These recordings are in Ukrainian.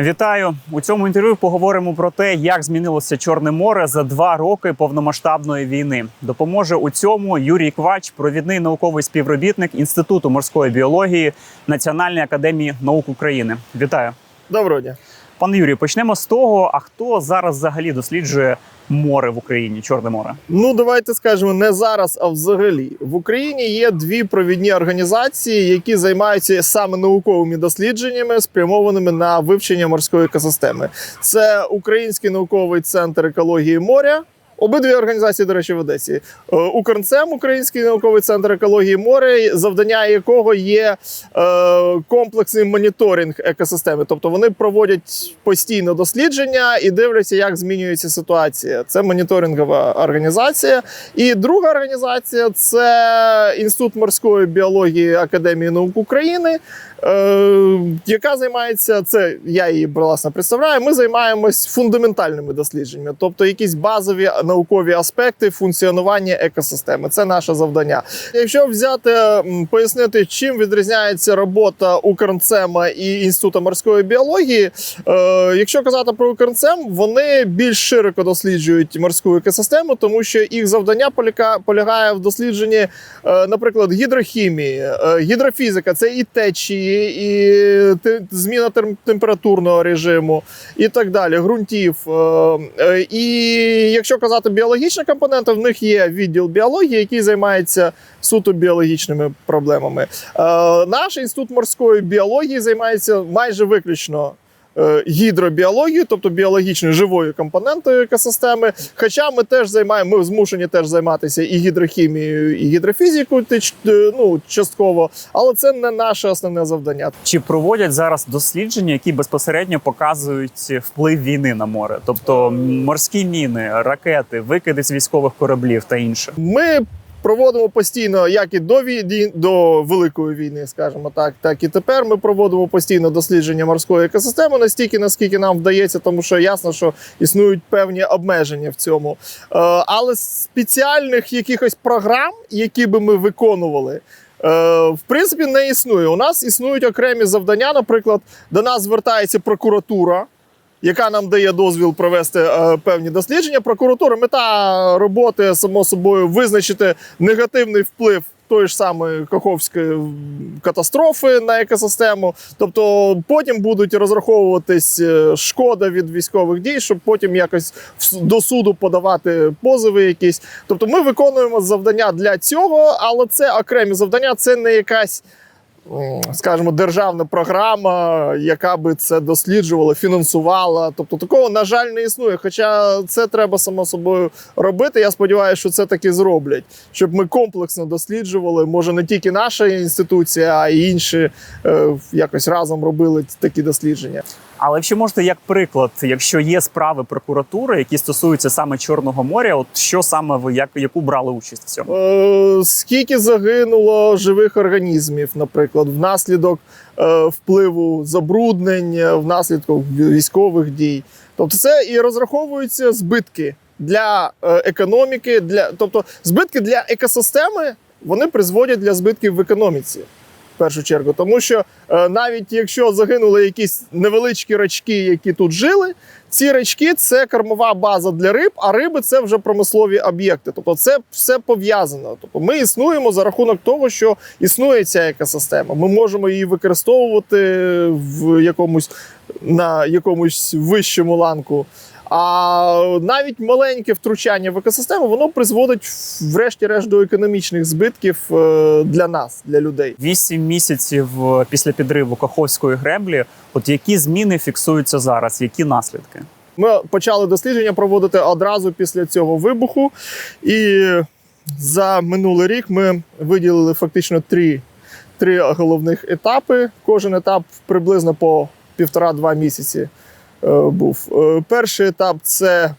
Вітаю у цьому інтерв'ю. Поговоримо про те, як змінилося Чорне море за два роки повномасштабної війни. Допоможе у цьому Юрій Квач, провідний науковий співробітник Інституту морської біології Національної академії наук України. Вітаю, Доброго дня. Пане Юрію. Почнемо з того, а хто зараз взагалі досліджує море в Україні, Чорне море. Ну давайте скажемо не зараз, а взагалі в Україні є дві провідні організації, які займаються саме науковими дослідженнями, спрямованими на вивчення морської екосистеми. Це Український науковий центр екології моря. Обидві організації, до речі, в Одесі. Е, Укрнцем, Український науковий центр екології моря, завдання якого є е, комплексний моніторинг екосистеми. Тобто вони проводять постійно дослідження і дивляться, як змінюється ситуація. Це моніторингова організація. І друга організація це Інститут морської біології Академії наук України. Е, яка займається це, я її власне представляю. Ми займаємось фундаментальними дослідженнями, тобто якісь базові наукові аспекти функціонування екосистеми. Це наше завдання. Якщо взяти пояснити, чим відрізняється робота Укрнцема і інституту морської біології, е, якщо казати про Укрнцем, вони більш широко досліджують морську екосистему, тому що їх завдання полягає в дослідженні, е, наприклад, гідрохімії, е, гідрофізика це і течії, і зміна температурного режиму, і так далі, ґрунтів. І якщо казати біологічні компоненти, в них є відділ біології, який займається суто біологічними проблемами. Е, Наш інститут морської біології займається майже виключно. Е, Гідробіологією, тобто біологічною живою компонентою екосистеми. Хоча ми теж займаємо, ми змушені теж займатися і гідрохімією, і гідрофізикою, е, ну частково, але це не наше основне завдання. Чи проводять зараз дослідження, які безпосередньо показують вплив війни на море, тобто морські міни, ракети, викиди з військових кораблів та інше? Ми проводимо постійно, як і до війни, до великої війни, скажімо так, так і тепер. Ми проводимо постійно дослідження морської екосистеми настільки, наскільки нам вдається, тому що ясно, що існують певні обмеження в цьому. Е, Але спеціальних якихось програм, які би ми виконували. е, В принципі, не існує. У нас існують окремі завдання. Наприклад, до нас звертається прокуратура, яка нам дає дозвіл провести е, певні дослідження. Прокуратура мета роботи, само собою, визначити негативний вплив тої ж самої Каховської катастрофи на екосистему. Тобто потім будуть розраховуватись е, шкода від військових дій, щоб потім якось до суду подавати позови якісь. Тобто ми виконуємо завдання для цього, але це окремі завдання, це не якась скажімо, державна програма, яка би це досліджувала, фінансувала. Тобто такого, на жаль, не існує. Хоча це треба само собою робити. Я сподіваюся, що це таки зроблять, щоб ми комплексно досліджували. Може, не тільки наша інституція, а й інші е, якось разом робили такі дослідження. Але якщо можете, як приклад, якщо є справи прокуратури, які стосуються саме Чорного моря, от що саме ви як яку брали участь в цьому? Е, скільки загинуло живих організмів, наприклад, внаслідок е, впливу забруднень, внаслідок військових дій. Тобто, це і розраховуються збитки для е, економіки, для тобто збитки для екосистеми вони призводять для збитків в економіці. Першу чергу, тому що е, навіть якщо загинули якісь невеличкі рачки, які тут жили, ці рачки це кормова база для риб, а риби це вже промислові об'єкти. Тобто це все пов'язано. Тобто ми існуємо за рахунок того, що існує ця екосистема. Ми можемо її використовувати в якомусь на якомусь вищому ланку. А навіть маленьке втручання в екосистему воно призводить врешті-решт до економічних збитків е, для нас, для людей. Вісім місяців е, після підриву Каховської греблі. От які зміни фіксуються зараз? Які наслідки? Ми почали дослідження проводити одразу після цього вибуху. І за минулий рік ми виділили фактично три, три головних етапи. Кожен етап приблизно по півтора-два місяці е, був. Е, перший етап це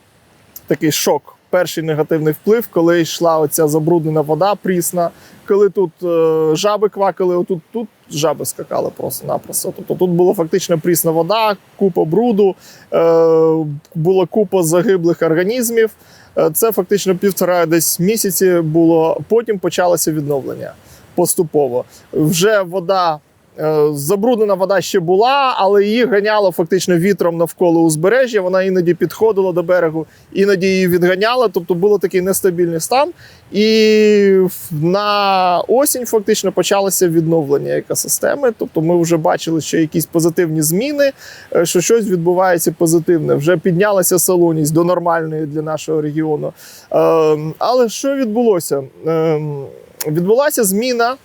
такий шок. Перший негативний вплив, коли йшла оця забруднена вода прісна, коли тут е, жаби квакали, отут тут жаби скакали просто-напросто. Тобто тут була фактично прісна вода, купа бруду, е, була купа загиблих організмів. Е, Це фактично півтора десь місяці було. Потім почалося відновлення поступово. Вже вода Забруднена вода ще була, але її ганяло фактично вітром навколо узбережжя. Вона іноді підходила до берегу, іноді її відганяла. Тобто було такий нестабільний стан. І на осінь фактично почалося відновлення екосистеми. Тобто ми вже бачили, що якісь позитивні зміни, е, що щось відбувається позитивне. Вже піднялася салоність до нормальної для нашого регіону. Ем, Але що відбулося? Ем, Відбулася зміна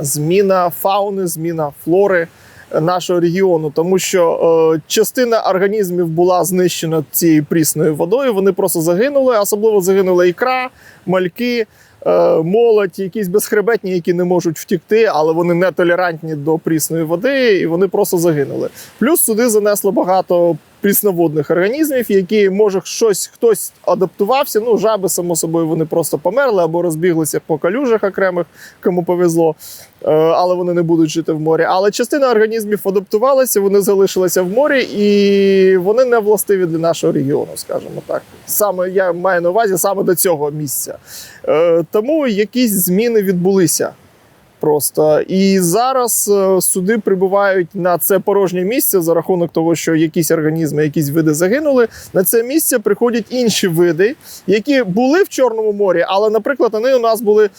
зміна фауни, зміна флори е, нашого регіону, тому що е, частина організмів була знищена цією прісною водою. Вони просто загинули, особливо загинула ікра, мальки. е, Молодь, якісь безхребетні, які не можуть втікти, але вони не толерантні до прісної води, і вони просто загинули. Плюс сюди занесло багато прісноводних організмів, які може щось хтось адаптувався. Ну, жаби, само собою, вони просто померли або розбіглися по калюжах окремих, кому повезло, Е, але вони не будуть жити в морі. Але частина організмів адаптувалася, вони залишилися в морі, і вони не властиві для нашого регіону, скажімо так. Саме я маю на увазі саме до цього місця. Е, Тому якісь зміни відбулися. Просто і зараз е, суди прибувають на це порожнє місце за рахунок того, що якісь організми, якісь види загинули. На це місце приходять інші види, які були в Чорному морі, але, наприклад, вони у нас були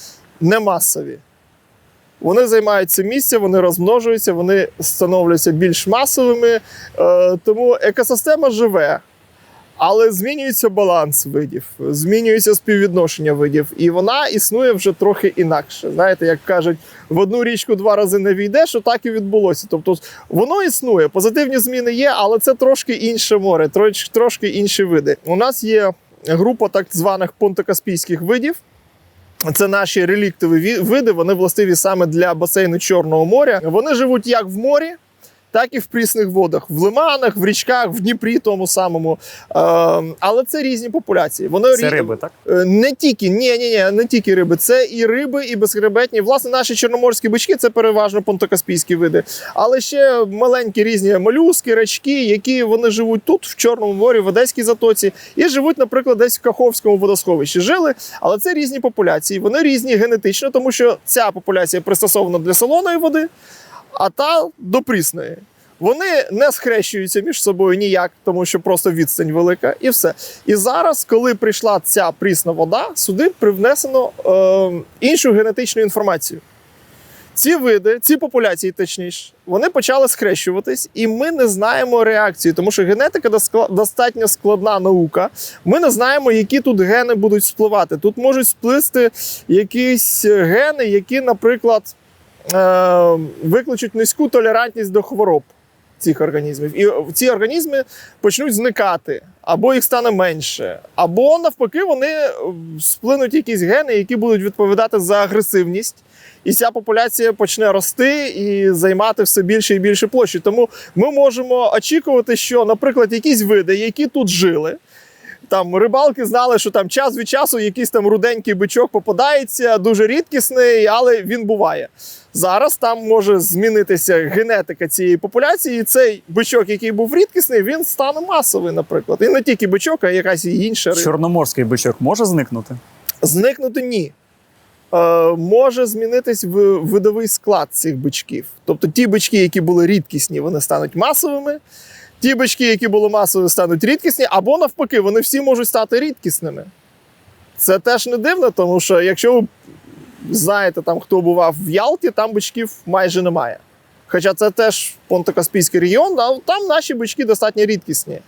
не масові. Вони займають це місце, вони розмножуються, вони становляться більш масовими. Е, тому екосистема живе. Але змінюється баланс видів, змінюється співвідношення видів, і вона існує вже трохи інакше. Знаєте, як кажуть, в одну річку два рази не війдеш, що так і відбулося. Тобто воно існує, позитивні зміни є, але це трошки інше море, трошки інші види. У нас є група так званих понтокаспійських видів. Це наші реліктові ві- види, вони властиві саме для басейну Чорного моря. Вони живуть як в морі, так і в прісних водах, в лиманах, в річках, в Дніпрі, тому самому. Е, але це різні популяції. Вони Це рі- риби, так? Е, Не тільки, ні, ні, ні, не тільки риби. Це і риби, і безхребетні. Власне, наші чорноморські бички це переважно понтокаспійські види. Але ще маленькі різні молюски, рачки, які вони живуть тут, в Чорному морі, в Одеській затоці, і живуть, наприклад, десь в Каховському водосховищі. Жили, але це різні популяції. Вони різні генетично, тому що ця популяція пристосована для солоної води, а та до прісної. Вони не схрещуються між собою ніяк, тому що просто відстань велика, і все. І зараз, коли прийшла ця прісна вода, сюди привнесено е, іншу генетичну інформацію. Ці види, ці популяції, точніше, вони почали схрещуватись, і ми не знаємо реакції, тому що генетика достатньо складна наука. Ми не знаємо, які тут гени будуть спливати. Тут можуть сплисти якісь гени, які, наприклад, викличуть низьку толерантність до хвороб цих організмів. І ці організми почнуть зникати, або їх стане менше, або навпаки, вони е, сплинуть якісь гени, які будуть відповідати за агресивність. І ця популяція почне рости і займати все більше і більше площі. Тому ми можемо очікувати, що, наприклад, якісь види, які тут жили, там рибалки знали, що там час від часу якийсь там руденький бичок попадається, дуже рідкісний, але він буває. Зараз там може змінитися генетика цієї популяції, і цей бичок, який був рідкісний, він стане масовий, наприклад. І не тільки бичок, а якась і інша риба. Чорноморський бичок може зникнути? Зникнути ні. Е, може змінитись видовий склад цих бичків. Тобто ті бички, які були рідкісні, вони стануть масовими. Ті бички, які були масові, стануть рідкісні, або навпаки, вони всі можуть стати рідкісними. Це теж не дивно, тому що якщо ви знаєте, там, хто бував в Ялті, там бичків майже немає. Хоча це теж Понтокаспійський регіон, а там наші бички достатньо рідкісні.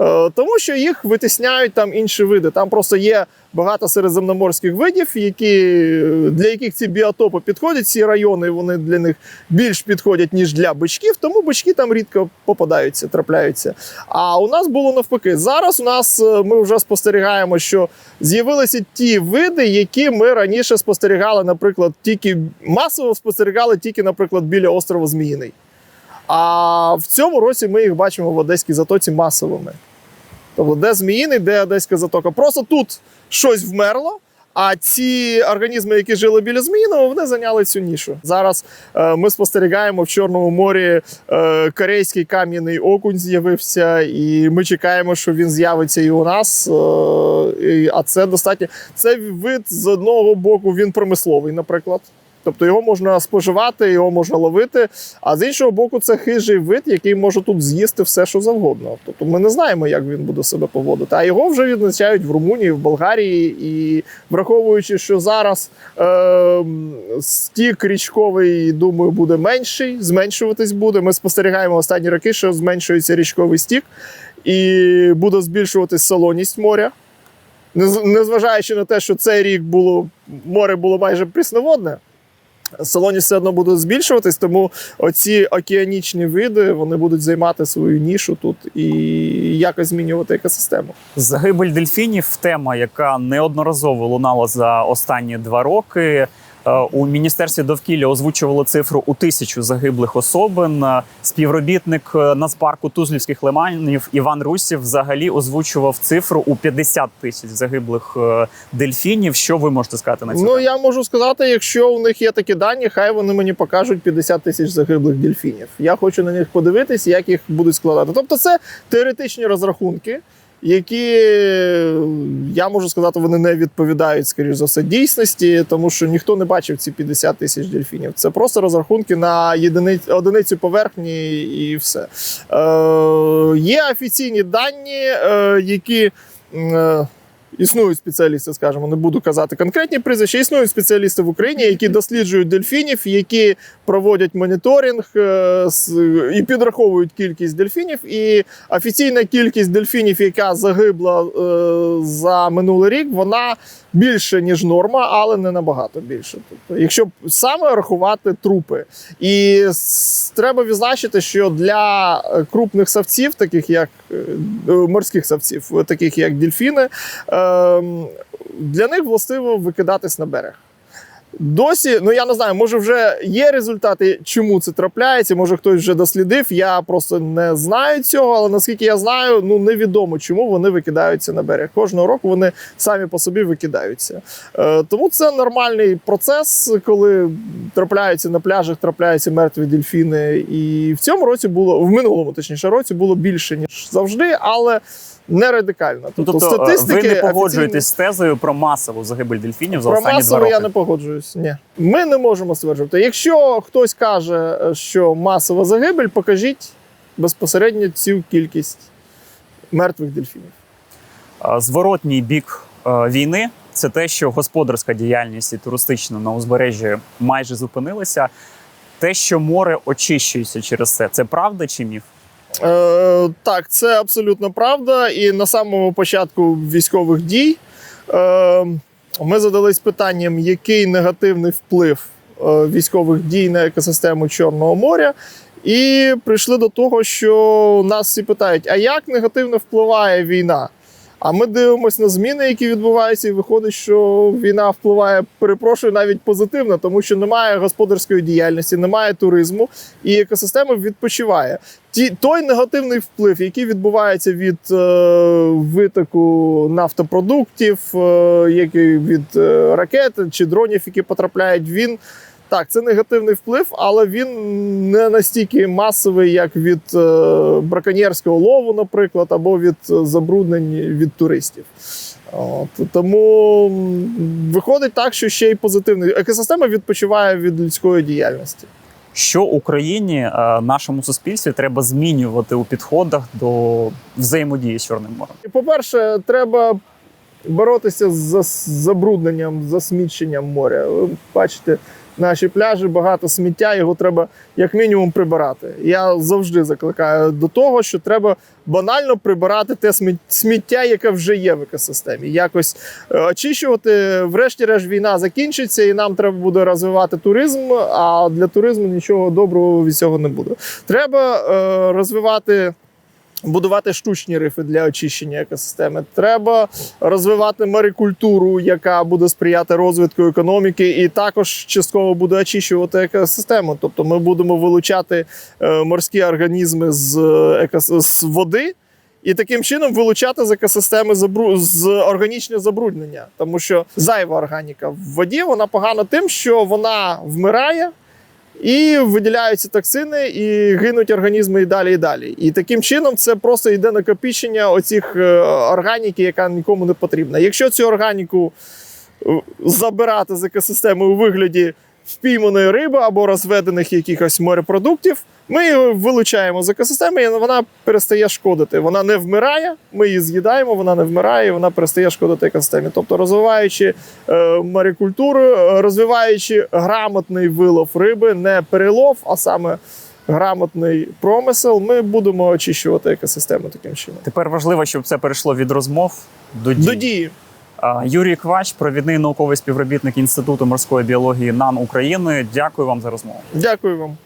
Е, Тому що їх витісняють там інші види. Там просто є багато середземноморських видів, які, для яких ці біотопи підходять, ці райони вони для них більш підходять, ніж для бичків, тому бички там рідко попадаються, трапляються. А у нас було навпаки. Зараз у нас е, ми вже спостерігаємо, що з'явилися ті види, які ми раніше спостерігали, наприклад, тільки масово спостерігали тільки, наприклад, біля острова Зміїний. А в цьому році ми їх бачимо в Одеській затоці масовими. Тобто, де Зміїний, де Одеська затока. Просто тут щось вмерло. А ці організми, які жили біля Зміїного, вони зайняли цю нішу. Зараз е, ми спостерігаємо в Чорному морі е, корейський кам'яний окунь з'явився, і ми чекаємо, що він з'явиться і у нас. Е, і- а це достатньо. Це вид з одного боку він промисловий, наприклад. Тобто його можна споживати, його можна ловити. А з іншого боку, це хижий вид, який може тут з'їсти все, що завгодно. Тобто ми не знаємо, як він буде себе поводити. А його вже відзначають в Румунії, в Болгарії. І враховуючи, що зараз е, стік річковий, думаю, буде менший, зменшуватись буде. Ми спостерігаємо останні роки, що зменшується річковий стік, і буде збільшуватись солоність моря. Незважаючи на те, що цей рік було море було майже прісноводне, солоність все одно буде збільшуватись, тому оці океанічні види вони будуть займати свою нішу тут і якось змінювати екосистему. Загибель дельфінів тема, яка неодноразово лунала за останні два роки. Е, У міністерстві довкілля озвучували цифру у тисячу загиблих особин. Е, Співробітник е, Нацпарку Тузлівських лиманів Іван Русів взагалі озвучував цифру у 50 тисяч загиблих дельфінів. Що ви можете сказати на цю Ну я можу сказати, якщо у них є такі дані, хай вони мені покажуть 50 тисяч загиблих дельфінів. Я хочу на них подивитись, як їх будуть складати. Тобто, це теоретичні розрахунки. Які я можу сказати, вони не відповідають, скоріш за все, дійсності, тому що ніхто не бачив ці 50 тисяч дельфінів. Це просто розрахунки на єдиниць, одиницю поверхні і все. Е, є офіційні дані, е, які. Існують спеціалісти, скажімо, не буду казати конкретні прізвища. Існують спеціалісти в Україні, які досліджують дельфінів, які проводять моніторинг е, і підраховують кількість дельфінів. І офіційна кількість дельфінів, яка загибла е, за минулий рік, вона більше ніж норма, але не набагато більше. Тобто, якщо саме рахувати трупи, і треба відзначити, що для крупних савців, таких як е, морських савців, таких як дельфіни, для них властиво викидатись на берег. Досі, ну я не знаю, може вже є результати, чому це трапляється. Може хтось вже дослідив. Я просто не знаю цього, але наскільки я знаю, ну невідомо, чому вони викидаються на берег. Кожного року вони самі по собі викидаються. Е, тому це нормальний процес, коли трапляються на пляжах, трапляються мертві дельфіни. І в цьому році було в минулому, точніше, році було більше ніж завжди, але не радикально. Ну, Тобто, тобто е, статистики ви не офіційні- погоджуєтесь з тезою про масову загибель дельфінів за про останні два роки. я не погоджуюсь. Ні. Ми не можемо стверджувати. Якщо хтось каже, що масова загибель, покажіть безпосередньо цю кількість мертвих дельфінів. Зворотній бік е, війни це те, що господарська діяльність і туристична на узбережжі майже зупинилися. Те, що море очищується через це, це правда чи міф? Е, так, це абсолютно правда. І на самому початку військових дій е, ми задались питанням, який негативний вплив е, військових дій на екосистему Чорного моря. І прийшли до того, що нас всі питають: а як негативно впливає війна? А ми дивимося на зміни, які відбуваються, і виходить, що війна впливає, перепрошую, навіть позитивно, тому що немає господарської діяльності, немає туризму, і екосистема відпочиває. Ті, той негативний вплив, який відбувається від е, витоку нафтопродуктів, е, який від е, ракет чи дронів, які потрапляють, він так, це негативний вплив, але він не настільки масовий, як від е, браконьєрського лову, наприклад, або від забруднень від туристів. От, тому виходить так, що ще й позитивний. Екосистема відпочиває від людської діяльності. Що Україні, е, нашому суспільстві, треба змінювати у підходах до взаємодії з Чорним морем? По-перше, треба боротися з забрудненням, засміченням моря. Ви бачите, наші пляжі багато сміття, його треба як мінімум прибирати. Я завжди закликаю до того, що треба банально прибирати те сміт- сміття, яке вже є в екосистемі. Якось е, очищувати. Врешті-решт війна закінчиться, і нам треба буде розвивати туризм. А для туризму нічого доброго від цього не буде. Треба е, розвивати будувати штучні рифи для очищення екосистеми. Треба розвивати марикультуру, яка буде сприяти розвитку економіки, і також частково буде очищувати екосистему. Тобто, ми будемо вилучати е, морські організми з, з води. І таким чином вилучати з екосистеми забру... з органічне забруднення, тому що зайва органіка в воді вона погана тим, що вона вмирає, і виділяються токсини, і гинуть організми і далі, і далі. І таким чином це просто йде накопичення оцих е, органіки, яка нікому не потрібна. Якщо цю органіку е, забирати з екосистеми у вигляді впійманої риби або розведених якихось морепродуктів. Ми її вилучаємо з екосистеми, і вона перестає шкодити. Вона не вмирає, ми її з'їдаємо, вона не вмирає, і вона перестає шкодити екосистемі. Тобто, розвиваючи е, морекультуру, е, розвиваючи грамотний вилов риби, не перелов, а саме грамотний промисел, ми будемо очищувати екосистему таким чином. Тепер важливо, щоб це перейшло від розмов до дій. До дії. Юрій Квач, провідний науковий співробітник Інституту морської біології НАН України. Дякую вам за розмову. Дякую вам.